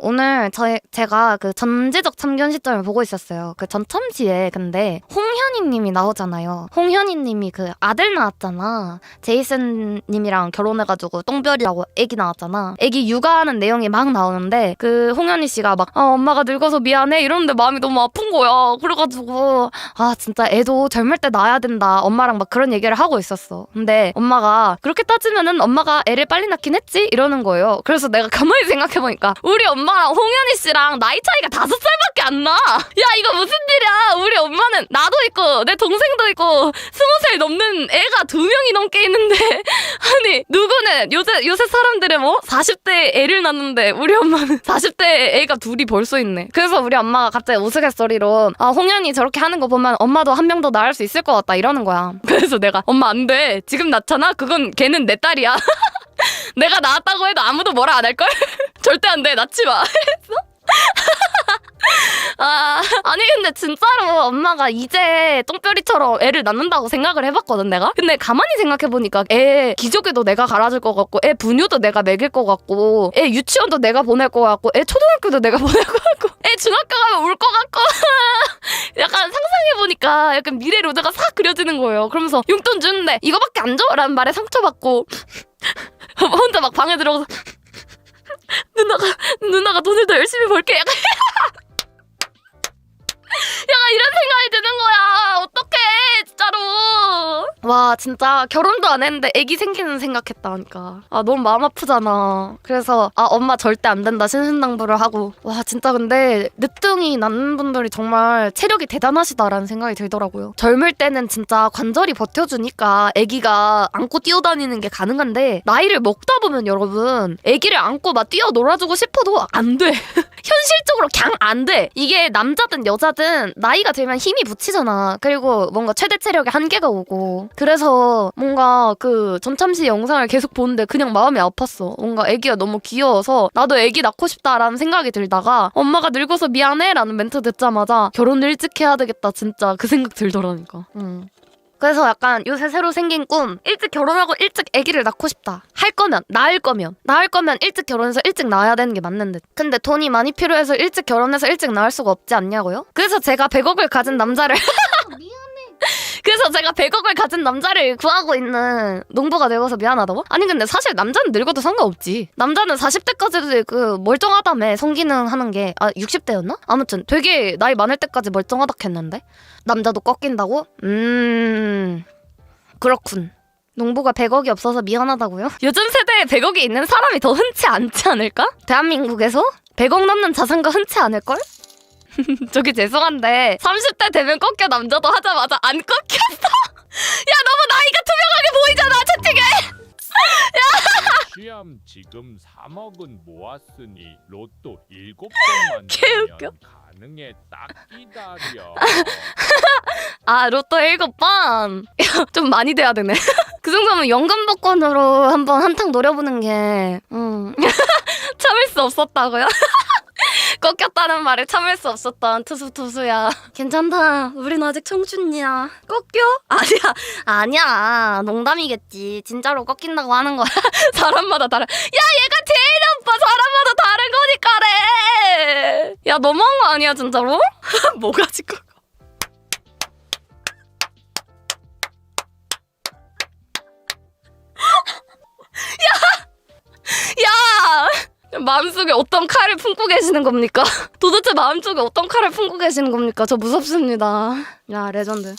오늘 저 제가 그 전지적 참견 시점을 보고 있었어요. 그 전참시에 근데 홍현희 님이 나오잖아요. 홍현희 님이 그 아들 나왔잖아. 제이슨 님이랑 결혼해가지고 똥별이라고 애기 나왔잖아. 애기 육아하는 내용이 막 나오는데 그 홍현희 씨가 막 아, 엄마가 늙어서 미안해 이러는데 마음이 너무 아픈 거야. 그래가지고 아 진짜 애도 젊을 때 낳아야 된다. 엄마랑 막 그런 얘기를 하고 있었어. 근데 엄마가 그렇게 따지면은 엄마가 애를 빨리 낳긴 했지 이러는 거예요. 그래서 내가 가만히 생각해보니까 우리 엄마 랑 홍현희 씨랑 나이 차이가 다섯 살밖에 안 나. 야 이거 무슨 일이야? 우리 엄마는 나도 있고 내 동생도 있고 스무 살 넘는 애가 두 명이 넘게 있는데 아니 누구는 요새 요새 사람들은 뭐 40대 애를 낳는데 우리 엄마는 40대 애가 둘이 벌써 있네. 그래서 우리 엄마가 갑자기 우스갯소리로 아 홍현이 저렇게 하는 거 보면 엄마도 한 명 더 낳을 수 있을 것 같다 이러는 거야. 그래서 내가 엄마 안 돼. 지금 낳잖아. 그건 걔는 내 딸이야. 내가 낳았다고 해도 아무도 뭐라 안 할걸? 절대 안 돼. 낳지 마. 아, 아니 근데 진짜로 엄마가 이제 똥별이처럼 애를 낳는다고 생각을 해봤거든 내가 근데 가만히 생각해보니까 애 기저귀도 내가 갈아줄 것 같고 애 분유도 내가 먹일 것 같고 애 유치원도 내가 보낼 것 같고 애 초등학교도 내가 보낼 것 같고 애 중학교 가면 울 것 같고 약간 상상해보니까 약간 미래 로드가 싹 그려지는 거예요 그러면서 용돈 주는데 이거밖에 안 줘? 라는 말에 상처받고 혼자 막 방에 들어가서 누나가 누나가 돈을 더 열심히 벌게 약간 와, 진짜 결혼도 안 했는데 애기 생기는 생각했다니까. 아, 너무 마음 아프잖아. 그래서 아, 엄마 절대 안 된다 신신당부를 하고. 와, 진짜 근데 늦둥이 낳는 분들이 정말 체력이 대단하시다라는 생각이 들더라고요. 젊을 때는 진짜 관절이 버텨주니까 애기가 안고 뛰어다니는 게 가능한데 나이를 먹다 보면 여러분 애기를 안고 막 뛰어 놀아주고 싶어도 안 돼. 현실적으로 그냥 안 돼. 이게 남자든 여자든 나이가 들면 힘이 붙이잖아. 그리고 뭔가 최대 체력에 한계가 오고. 그래서 뭔가 그 전참시 영상을 계속 보는데 그냥 마음이 아팠어. 뭔가 애기가 너무 귀여워서 나도 애기 낳고 싶다라는 생각이 들다가 엄마가 늙어서 미안해라는 멘트 듣자마자 결혼을 일찍 해야 되겠다 진짜 그 생각 들더라니까. 응. 그래서 약간 요새 새로 생긴 꿈 일찍 결혼하고 일찍 아기를 낳고 싶다 할 거면 낳을 거면 낳을 거면 일찍 결혼해서 일찍 낳아야 되는 게 맞는 듯 근데 돈이 많이 필요해서 일찍 결혼해서 일찍 낳을 수가 없지 않냐고요? 그래서 제가 100억을 가진 남자를 그래서 제가 100억을 가진 남자를 구하고 있는 농부가 늙어서 미안하다고? 아니 근데 사실 남자는 늙어도 상관없지 남자는 40대까지도 그 멀쩡하다며 성기능 하는 게 아 60대였나? 아무튼 되게 나이 많을 때까지 멀쩡하다 했는데 남자도 꺾인다고? 음 그렇군 농부가 100억이 없어서 미안하다고요? 요즘 세대에 100억이 있는 사람이 더 흔치 않지 않을까? 대한민국에서 100억 넘는 자산가 흔치 않을걸? 저기 죄송한데 30대 되면 꺾여 남자도 하자마자 안 꺾였어. 야 너무 나이가 투명하게 보이잖아 채팅에. 취함 지금 3억은 모았으니 로또 7번만 개웃겨. 가능해 딱 기다려 아 로또 일곱 번. 좀 많이 돼야 되네. 그 정도면 연금 복권으로 한번 한탕 노려보는 게 음. 참을 수 없었다고요? 꺾였다는 말에 참을 수 없었던 투수 투수야. 괜찮다. 우린 아직 청춘이야. 꺾여? 아니야. 아니야. 농담이겠지. 진짜로 꺾인다고 하는 거야. 사람마다 달라. 야 얘가 제일 오빠 사람마다 다른 거니까래. 야 너무한 거 아니야 진짜로? 뭐가 지금? 마음속에 어떤 칼을 품고 계시는 겁니까? 도대체 마음속에 어떤 칼을 품고 계시는 겁니까? 저 무섭습니다. 야, 레전드.